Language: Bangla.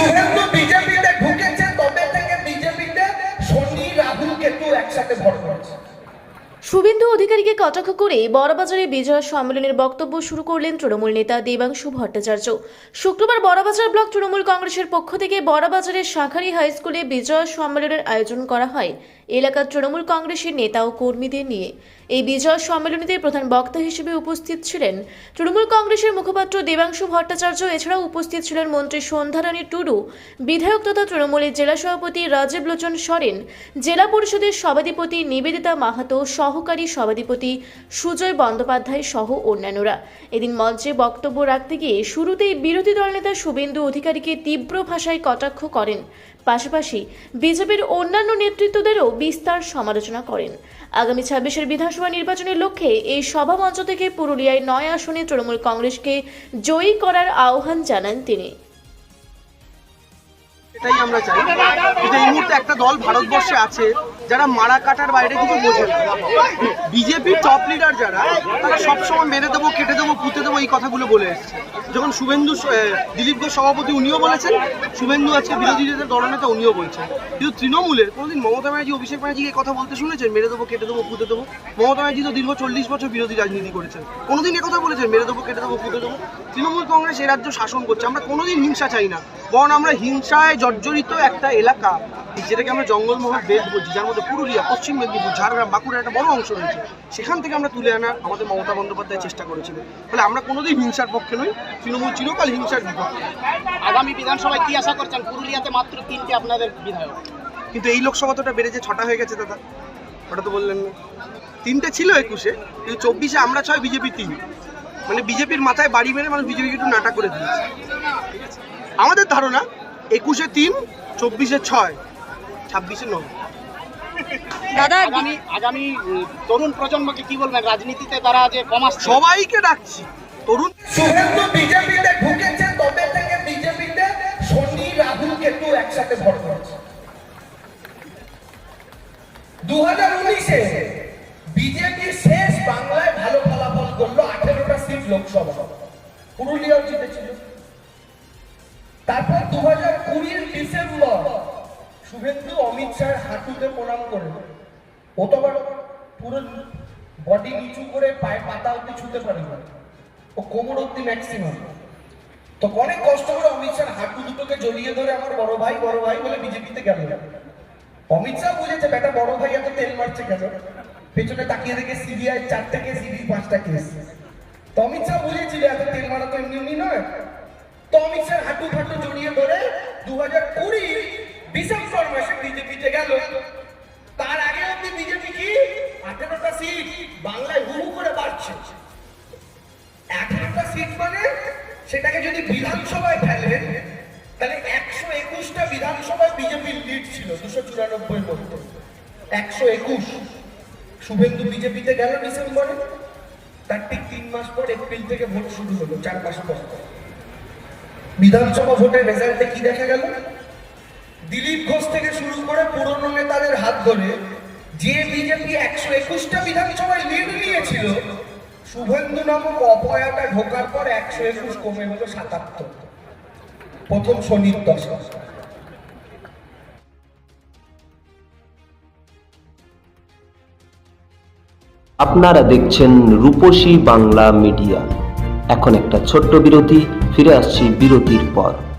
শুভেন্দু বিজেপিতে ঢুকেছে শুভেন্দু অধিকারীকে কটাক্ষ করে বড়বাজারে বিজয় সম্মেলনের বক্তব্য শুরু করলেন তৃণমূল নেতা দেবাংশু ভট্টাচার্য। শুক্রবার বড়বাজার ব্লক তৃণমূল কংগ্রেসের পক্ষ থেকে বড়বাজারের শাখারি হাই স্কুলে বিজয় সম্মেলনের আয়োজন করা হয়। এলাকার তৃণমূল কংগ্রেসের নেতা ও কর্মীদের নিয়ে। এই বিজয় সম্মেলনীতে প্রধান বক্তা হিসেবে উপস্থিত ছিলেন তৃণমূল কংগ্রেসের মুখপাত্র দেবাংশু ভট্টাচার্য, এছাড়াও উপস্থিত ছিলেন মন্ত্রী সন্ধ্যারানী টুডু, বিধায়ক তথা তৃণমূলের জেলা সভাপতি রাজীব লোচন সরেন, জেলা পরিষদের সভাধিপতি নিবেদিতা মাহাতো সহকারী সভাধিপতি সুজয় বন্দ্যোপাধ্যায় সহ অন্যান্যরা। এদিন মঞ্চে বক্তব্য রাখতে গিয়ে শুরুতেই বিরোধী দলনেতা শুভেন্দু অধিকারীকে তীব্র ভাষায় কটাক্ষ করেন। পাশাপাশি বিজেপির অন্যান্য নেতৃত্বদেরও বিস্তার সমালোচনা করেন। আগামী ছাব্বিশের বিধানসভা নির্বাচনের লক্ষ্যে এই সভা মঞ্চ থেকে পুরুলিয়ায় নয় আসনে তৃণমূল কংগ্রেসকে জয়ী করার আহ্বান জানান তিনি। এটাই আমরা চাই। কিন্তু এই মুহূর্তে একটা দল ভারতবর্ষে আছে, যারা মারা কাটার বাইরে কিছু বোঝে না। বিজেপির টপ লিডার যারা, তারা সবসময় মেরে দেবো, কেটে দেবো, পুঁতে দেবো, এই কথাগুলো বলে এসছে। যখন শুভেন্দু দিলীপ ঘোষ সভাপতি উনিও বলেছেন, শুভেন্দু আজকে বিরোধীদের দলনেতা উনিও বলছেন। কিন্তু তৃণমূলের কোনোদিন মমতা ব্যানার্জি, অভিষেক ব্যানার্জি এই কথা বলতে শুনেছেন? মেরে দেবো, কেটে দেবো, পুঁতে দেবো। মমতা ব্যানার্জি তো দীর্ঘ চল্লিশ বছর বিরোধী রাজনীতি করেছেন। কোনোদিন কথা বলেছেন, মেরে দেবো, কেটে দেবো, পুঁতে দেবো। তৃণমূল কংগ্রেস এই রাজ্য শাসন করছে, আমরা কোনোদিন হিংসা চাই না। বরং আমরা হিংসায় জর্জরিত একটা এলাকা যেটাকে আমরা জঙ্গলমহল বেদ বলছি যার মধ্যে পুরুলিয়া পশ্চিম মেদিনীপুর ঝাড়গ্রাম বাঁকুড়ার একটা বড় অংশ রয়েছে। সেখান থেকে আমরা তুলে আনার আমাদের মমতা বন্দ্যোপাধ্যায় চেষ্টা করেছিলেন। ফলে আমরা কোনোদিন হিংসার পক্ষে নই তৃণমূল চিরকাল হিংসার বিপক্ষে। আগামী বিধানসভায় কি আশা করছেন? পুরুলিয়াতে মাত্র তিনটে আপনাদের বিধায়ক। কিন্তু এই লোকসভা তোটা বেড়েছে ছটা হয়ে গেছে দাদা। ওটা তো বললেন না। তিনটে ছিল একুশে কিন্তু চব্বিশে আমরা ছয় বিজেপি তিন। মানে বিজেপির মাথায় বাড়ি মেরে মানুষ বিজেপিকে একটু নাটা করে দিয়েছে? আমাদের ধারণা একুশে তিন চব্বিশে ছয় ছাব্বিশে নয়। দাদা আগামী আগামী তরুণ প্রজন্মকে কি বলবেন? রাজনীতিতে তারা যে কম আসছে। সবাইকে ডাকছি। তরুণ শুভেন্দু বিজেপিতে ঢুকেছে তবে থেকে বিজেপিতে শনি রাহুল কেতু একসাথে ভর করেছে দু হাজার উনিশে বিজেপি শেষ বাংলায় ভালো ফলাফল করল আঠেরোটা সিট লোকসভা। পুরুলিয়াও জিতেছিল। শুভেন্দু অমিত শাহের হাঁটুতে প্রণাম করে ও তো আবার পুরো বডি নিচু করে পায়ে পাতা অব্দি ছুতে পারে না। ও কোমর অব্দি ম্যাক্সিমাম তো অনেক কষ্ট করে অমিত শাহ হাঁটু দুটোকে জড়িয়ে ধরে আমার বড় ভাই বড় ভাই বলে বিজেপিতে গেল। অমিত শাহ বুঝেছে, বেটা, বড় ভাই এত তেল মারছে কেন? পেছনে তাকিয়ে দেখে সিবিআই চারটা কেস ইডি পাঁচটা কেস তো অমিত শাহ বুঝেছিল, এত তেল মারা তো এমনি এমনি নয়। তো অমিত শাহ হাঁটু ফাটু জড়িয়ে ধরে দু হাজার কুড়ি ডিসেম্বর মাসে বিজেপিতে গেল। তার আগে অব্দি বিজেপি কি? আঠেরোটা সিট বাংলায় হু হু করে বাড়ছে। আঠেরোটা সিট মানে সেটাকে যদি বিধানসভায় ফেলেন তাহলে একশো একুশটা বিধানসভায় বিজেপির লিড ছিল দুশো চুরানব্বই মধ্যে। একশো একুশ। শুভেন্দু বিজেপিতে গেল ডিসেম্বরে। তার ঠিক তিন মাস পর এপ্রিল থেকে ভোট শুরু হলো, চার মাস পর। বিধানসভা ভোটের রেজাল্টে কি দেখা গেল? দিলীপ ঘোষ থেকে শুরু করে পুরনো নেতাদের হাত ধরে যে বিজেপি একশো একুশটা বিধানসভায় লিড নিয়েছিল, শুভেন্দু নামক অপয়াটা ঢোকার পর একশো একুশ কমে হলো সাতাত্তর। প্রথম শনির দশা। আপনারা দেখছেন রূপসী বাংলা মিডিয়া। এখন একটা ছোট্ট বিরতি, ফিরে আসছি বিরতির পর।